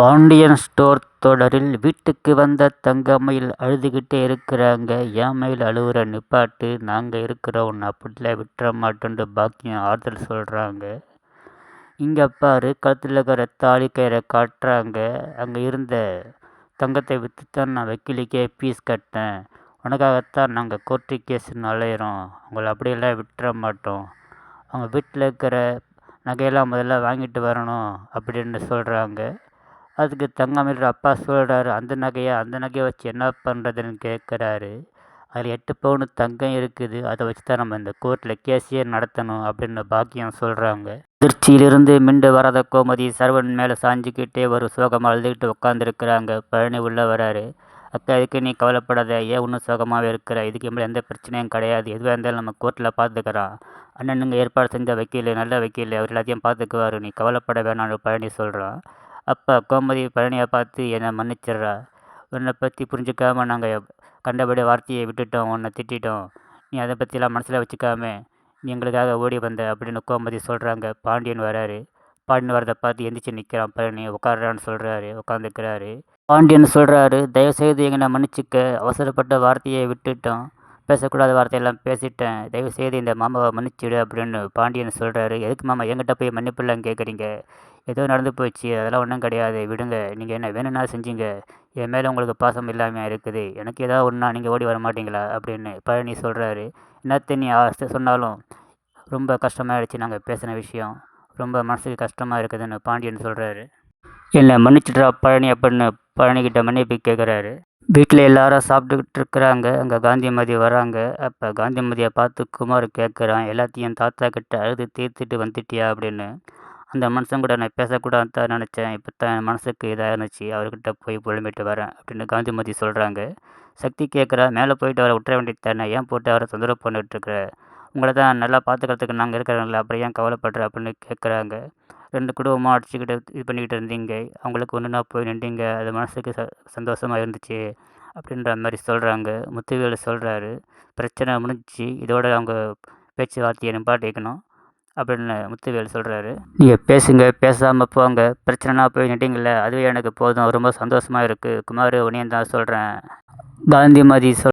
Pandian store தொடரில் வீட்டுக்கு வந்த தங்கமயில் அழுதுகிட்டே இருக்கிறாங்க ஏன் மயில் அழுகிற நிப்பாட்டு நாங்கள் இருக்கிறோம் உன்னை அப்படிலாம் விட்டுற மாட்டோன்ட்டு பாக்கியம் ஆறுதல் சொல்கிறாங்க இங்கே பாரு கழுத்தில் இருக்கிற தாலி கயிறை காட்டுறாங்க. அங்கே இருந்த தங்கத்தை விற்று தான் நான் வக்கீலுக்கே ஃபீஸ் கட்டினேன். உனக்காகத்தான் நாங்கள் கோர்ட்டு கேஸ் அலையிறோம். உங்களை அப்படியெல்லாம் விட்டுற மாட்டோம். அவங்க வீட்டில் இருக்கிற நகையெல்லாம் முதல்ல வாங்கிட்டு வரணும் அப்படின்னு சொல்கிறாங்க அதுக்கு தங்கமயிலோட அப்பா சொல்கிறாரு அந்த நகையை அந்த நகையை வச்சு என்ன பண்ணுறதுன்னு கேட்குறாரு அதில் எட்டு பவுன் தங்கம் இருக்குது. அதை வச்சு தான் நம்ம இந்த கோர்ட்டில் கேஸையே நடத்தணும் அப்படின்னு பாக்கியம் சொல்கிறாங்க திருச்சியிலிருந்து மிண்டு வராத கோமதி சரவணன் மேலே சாஞ்சிக்கிட்டே ஒரு சோகமாக அழுதுகிட்டு உட்காந்துருக்குறாங்க பழனி உள்ளே வராரு. அக்கா இதுக்கு நீ கவலைப்படாத. ஏன் ஒன்றும் சோகமாகவே இருக்கிற? இதுக்கு மேலே எந்த பிரச்சனையும் கிடையாது. எதுவாக இருந்தாலும் நம்ம கோர்ட்டில் பார்த்துக்கிறோம் அண்ணனுங்க ஏற்பாடு செஞ்ச வக்கீல் நல்ல வக்கீல். அவர் எல்லாத்தையும் பார்த்துக்குவார் நீ கவலைப்பட வேணாம்னு பழனி சொல்கிறான் அப்போ கோமதி பழனியை பார்த்து என்னை மன்னிச்சிடுறா. உன்னை பற்றி புரிஞ்சுக்காம நாங்கள் கண்டபடி வார்த்தையை விட்டுட்டோம் உன்னை திட்டிட்டோம். நீ அதை பற்றிலாம் மனசில் வச்சுக்காம நீ எங்களுக்காக ஓடி வந்த அப்படின்னு கோமதி சொல்கிறாங்க பாண்டியன் வராரு. பாண்டியன் வரதை பார்த்து எந்திரிச்சு நிற்கிறான் பழனி உட்காடுறான்னு சொல்கிறாரு உட்காந்துக்கிறாரு பாண்டியன் சொல்கிறாரு தயவுசெய்து எங்களை மன்னிச்சிக்க. அவசரப்பட்ட வார்த்தையை விட்டுட்டோம். பேசக்கூடாத வார்த்தையெல்லாம் பேசிட்டேன். தயவுசெய்து இந்த மாமாவை மன்னிச்சிடு அப்படின்னு பாண்டியன் சொல்கிறாரு எதுக்கு மாமா என்கிட்ட போய் மன்னிப்புலாம் கேட்குறீங்க ஏதோ நடந்து போச்சு. அதெல்லாம் ஒன்றும் கிடையாது. விடுங்க. நீங்கள் என்ன வேணும்னா செஞ்சீங்க. என் மேலே உங்களுக்கு பாசம் இல்லாமல் இருக்குது. எனக்கு ஏதாவது ஒன்றா நீங்கள் ஓடி வர மாட்டீங்களா? அப்படின்னு பழனி சொல்கிறாரு என்னத்தை நீ சொன்னாலும் ரொம்ப கஷ்டமாயிடுச்சு நாங்கள் பேசின விஷயம். ரொம்ப மனசுக்கு கஷ்டமாக இருக்குதுன்னு பாண்டியன் சொல்கிறாரு என்னை மன்னிச்சிட்றா பழனி அப்படின்னு பழனிக்கிட்ட மன்னிப்பு கேட்குறாரு வீட்டில் எல்லாரும் சாப்பிட்டுக்கிட்டு இருக்கிறாங்க அங்கே காந்திமதி வராங்க. அப்போ காந்திமதியை பார்த்து குமார் கேட்குறான் எல்லாத்தையும் தாத்தா கிட்ட அழுது தீர்த்துட்டு வந்துட்டியா? அப்படின்னு. அந்த மனுஷன் கூட நான் பேசக்கூடாது தான் நினச்சேன். இப்போ தான் என் மனசுக்கு இதாக இருந்துச்சு அவர்கிட்ட போய் புலம்பிட்டு வரேன் அப்படின்னு காந்திமதி சொல்கிறாங்க சக்தி கேட்குறா மேலே போயிட்டு அவரை விட்டுற வேண்டியது தானே? ஏன் போட்டு அவரை தொந்தரவு பண்ணிட்டுருக்குற உங்களை தான் நல்லா பார்த்துக்கிறதுக்கு நாங்கள் இருக்கிறாங்களே அப்புறம் ஏன் கவலைப்படுற? அப்படின்னு கேட்குறாங்க ரெண்டு குடும்பமாக அடிச்சுக்கிட்டு இது பண்ணிக்கிட்டு இருந்தீங்க. அவங்களுக்கு ஒன்றுனா போய் நின்றீங்க. அது மனசுக்கு ச சந்தோஷமாக இருந்துச்சு அப்படின்ற மாதிரி சொல்கிறாங்க முத்துவேலு சொல்கிறாரு பிரச்சனை முடிஞ்சிச்சு. இதோட அவங்க பேச்சுவார்த்தையை நிப்பாட்டிக்கணும் அப்படின்னு முத்துவேல் சொல்கிறாரு நீங்கள் பேசுங்க. பேசாமல் போங்க. பிரச்சனைனா போய் நிட்டீங்கள அதுவே எனக்கு போதும். ரொம்ப சந்தோஷமாக இருக்குது குமார் உனியன் தான் சொல்கிறேன் காந்திமதி சொல்